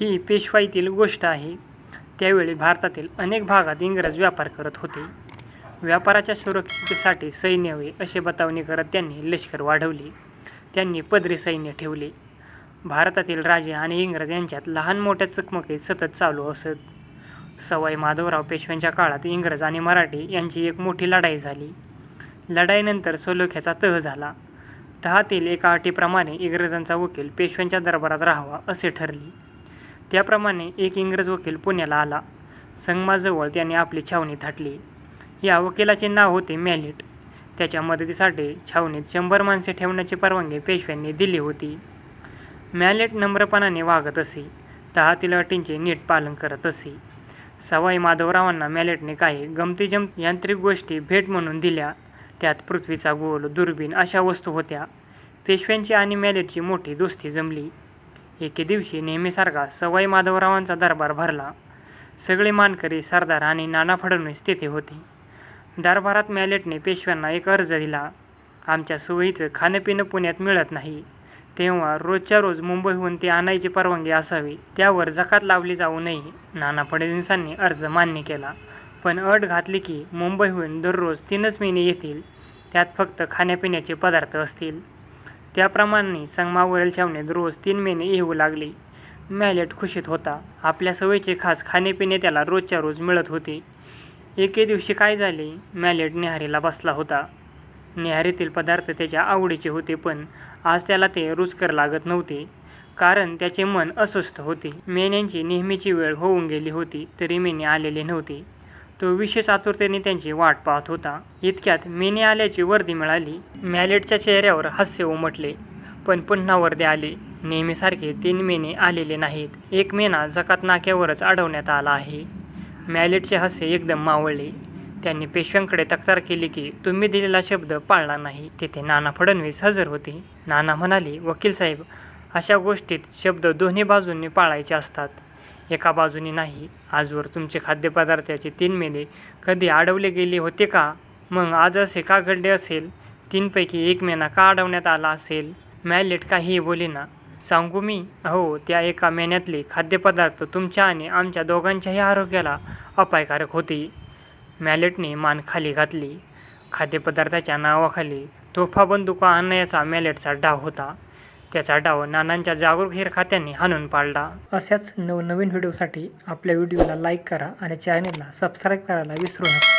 ही पेशवाईतील गोष्ट आहे. त्यावेळी भारतातील अनेक भागात इंग्रज व्यापार करत होते. व्यापाराच्या सुरक्षितेसाठी सैन्य हवे असे बतावणी करत त्यांनी लष्कर वाढवले. त्यांनी पदरी सैन्य ठेवले. भारतातील राजे आणि इंग्रज यांच्यात लहान मोठ्या चकमकी सतत चालू असत. सवाई माधवराव पेशव्यांच्या काळात इंग्रज आणि मराठी यांची एक मोठी लढाई झाली. लढाईनंतर सोलोख्याचा तह झाला. तहातील एका अटीप्रमाणे इंग्रजांचा वकील पेशव्यांच्या दरबारात राहावा असे ठरले. त्याप्रमाणे एक इंग्रज वकील पुण्याला आला. संगमाजवळ त्याने आपली छावणी थाटली. या वकिलाचे नाव होते मॅलिट. त्याच्या मदतीसाठी छावणीत शंभर माणसे ठेवण्याची परवानगी पेशव्यांनी दिली होती. मॅलेट नम्रपणाने वागत असे तहातील अटींचे नीट पालन करत असे. सवाई माधवरावांना मॅलेटने काही गमतीजम यांत्रिक गोष्टी भेट म्हणून दिल्या. त्यात पृथ्वीचा गोल दुर्बीण अशा वस्तू होत्या. पेशव्यांची आणि मॅलेटची मोठी दोस्ती जमली. एके दिवशी नेहमीसारखा सवाई माधवरावांचा दरबार भरला. सगळे मानकरी सरदार आणि नाना फडणवीस तेथे होते. दरबारात मॅलेटने पेशव्यांना एक अर्ज दिला. आमच्या सोयीचं खाणंपिणं पुण्यात मिळत नाही. तेव्हा रोजच्या रोज मुंबईहून ते आणायची परवानगी असावी त्यावर जकात लावली जाऊ नये नाना फडणवीसांनी अर्ज मान्य केला. पण अट घातली की मुंबईहून दररोज तीनच महिने येतील. त्यात फक्त खाण्यापिण्याचे पदार्थ असतील. त्याप्रमाणे संगमावरील छावणीत रोज तीन महिने येऊ लागले. मॅलेट खुशीत होता. आपल्या सवयीचे खास खाणेपिणे त्याला रोजच्या रोज मिळत होते. एके दिवशी काय झाले? मॅलेट निहारीला बसला होता. निहारीतील पदार्थ त्याच्या आवडीचे होते पण आज त्याला ते रुचकर लागत नव्हते. कारण त्याचे मन अस्वस्थ होते. मेण्यांची नेहमीची वेळ होऊन गेली होती तरी मेणे आलेले नव्हते. तो विशेष आतुरतेने त्यांची वाट पाहत होता. इतक्यात मेने आल्याची वर्दी मिळाली. मॅलेटच्या चेहऱ्यावर हास्य उमटले. पण पुन्हा वर्दे आले. नेहमीसारखे तीन मेने आलेले नाहीत. एक मेना जकात नाक्यावरच अडवण्यात आला आहे. मॅलेटचे हास्य एकदम मावळले. त्यांनी पेशव्यांकडे तक्रार केली की तुम्ही दिलेला शब्द पाळला नाही. तेथे नाना फडणवीस हजर होते. नाना म्हणाले वकील साहेब अशा गोष्टीत शब्द दोन्ही बाजूंनी पाळायचे असतात. एका बाजूने नाही. आजवर तुमचे खाद्यपदार्थाचे तीन मेले. कधी अडवले गेले होते का? मग आज असे का घडले असेल? तीनपैकी एक मेना का अडवण्यात आला असेल? मॅलेट काहीही बोलेना सांगू मी? हो त्या एका महिन्यातले खाद्यपदार्थ तुमच्या आणि आमच्या दोघांच्याही आरोग्याला अपायकारक होते. मॅलेटने मान खाली घातली. खाद्यपदार्थाच्या नावाखाली तोफा बंदुका आणण्याचा मॅलेटचा डाव होता. त्याचा डाव नानांच्या जागरूक हेर खात्यांनी हाणून पाडला. अशाच नवनवीन व्हिडिओसाठी आपल्या व्हिडिओला लाईक करा आणि चॅनेलला सबस्क्राईब करायला विसरू नका.